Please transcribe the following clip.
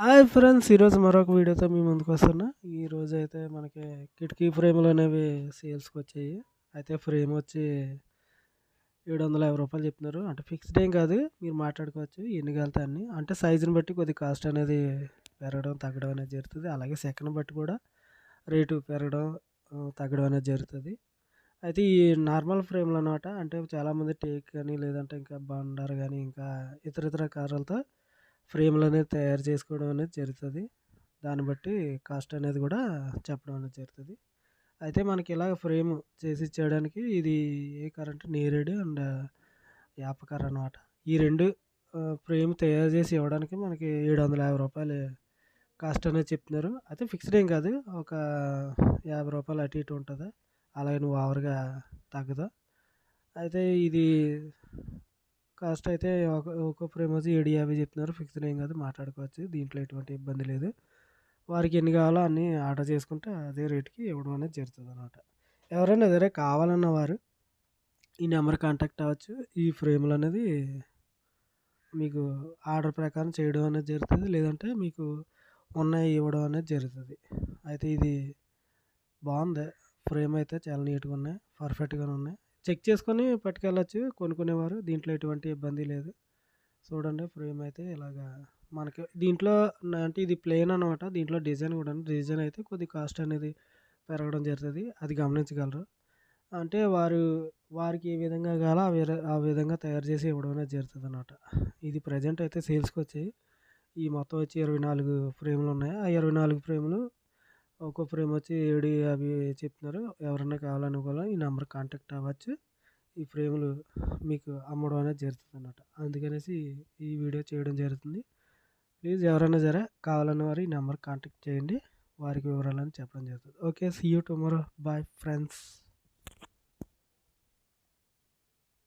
Hi friends ఈరోజు మరొక వీడియోతో మీ ముందుకు వస్తున్నా. ఈరోజు అయితే మనకి కిటికీ ఫ్రేములు అనేవి సేల్స్కి వచ్చాయి. అయితే ఫ్రేమ్ వచ్చి ఏడు వందల యాభై రూపాయలు చెప్తున్నారు. అంటే ఫిక్స్డ్ ఏం కాదు మీరు మాట్లాడుకోవచ్చు ఎన్ని కలితే అన్ని. అంటే సైజుని బట్టి కొద్ది కాస్ట్ అనేది పెరగడం తగ్గడం అనేది జరుగుతుంది. అలాగే సెకండ్ బట్టి కూడా రేటు పెరగడం తగ్గడం అనేది జరుగుతుంది. అయితే ఈ నార్మల్ ఫ్రేమ్లు అనమాట అంటే చాలామంది టేక్ కానీ లేదంటే ఇంకా బండర్ కానీ ఇంకా ఇతర ఇతర కారాలతో ఫ్రేమ్లు అనేది తయారు చేసుకోవడం అనేది జరుగుతుంది. దాన్ని బట్టి కాస్ట్ అనేది కూడా చెప్పడం అనేది జరుగుతుంది. అయితే మనకి ఇలాగ ఫ్రేమ్ చేసి ఇచ్చేయడానికి ఇది ఏ కరెంట్? నేరేడు అండ్ యాపకర్ అనమాట ఈ రెండు ఫ్రేమ్ తయారు చేసి ఇవ్వడానికి మనకి ఏడు వందల యాభై రూపాయలు కాస్ట్ అనేది చెప్తున్నారు. అయితే ఫిక్స్డ్ ఏం కాదు. ఒక యాభై రూపాయలు అటు ఇటు ఉంటుంది. అలాగే నువ్వు ఓవర్గా తగ్గదు. అయితే ఇది కాస్ట్ అయితే ఒక ఒక ఫ్రేమ్ వచ్చి ఏడు యాభై చెప్తున్నారు. ఫిక్స్డ్ ఏం కాదు మాట్లాడుకోవచ్చు. దీంట్లో ఎటువంటి ఇబ్బంది లేదు. వారికి ఎన్ని కావాలో అన్నీ ఆర్డర్ చేసుకుంటే అదే రేటుకి ఇవ్వడం అనేది జరుగుతుంది అనమాట ఎవరైనా ఎదురే కావాలన్న వారు ఈ నెంబర్ కాంటాక్ట్ అవ్వచ్చు. ఈ ఫ్రేమ్లు అనేది మీకు ఆర్డర్ ప్రకారం చేయడం అనేది జరుగుతుంది. లేదంటే మీకు ఉన్నాయి ఇవ్వడం అనేది జరుగుతుంది. అయితే ఇది బాగుంది. ఫ్రేమ్ అయితే చాలా నీట్గా ఉన్నాయి. పర్ఫెక్ట్గా ఉన్నాయి. చెక్ చేసుకొని పట్టుకెళ్ళచ్చు. కొనుక్కునేవారు. దీంట్లో ఎటువంటి ఇబ్బంది లేదు. చూడండి ఫ్రేమ్ అయితే ఇలాగా మనకి దీంట్లో అంటే ఇది ప్లేన్ అనమాట దీంట్లో డిజైన్ కూడా డిజైన్ అయితే కొద్ది కాస్ట్ అనేది పెరగడం జరుగుతుంది. అది గమనించగలరు. అంటే వారు వారికి ఏ విధంగా కావాలో ఆ ఆ విధంగా తయారు చేసి ఇవ్వడం అనేది జరుగుతుంది అనమాట ఇది ప్రజెంట్ అయితే సేల్స్కి వచ్చాయి. ఈ మొత్తం వచ్చి ఇరవై నాలుగు ఫ్రేములు ఉన్నాయి. ఆ ఇరవై నాలుగు ఫ్రేములు ఒక్కో ఫ్రేమ్ వచ్చి ఏడు యాభై చెప్తున్నారు ఎవరైనా కావాలనుకోవాలో ఈ నెంబర్ కాంటాక్ట్ అవ్వచ్చు. ఈ ఫ్రేములు మీకు అమ్మడం అనేది జరుగుతుంది అన్నమాట అందుకనేసి ఈ వీడియో చేయడం జరుగుతుంది. ప్లీజ్ ఎవరైనా సరే కావాలన్న వారు ఈ నెంబర్ కాంటాక్ట్ చేయండి. వారికి వివరాలని చెప్పడం జరుగుతుంది. Okay see you tomorrow bye friends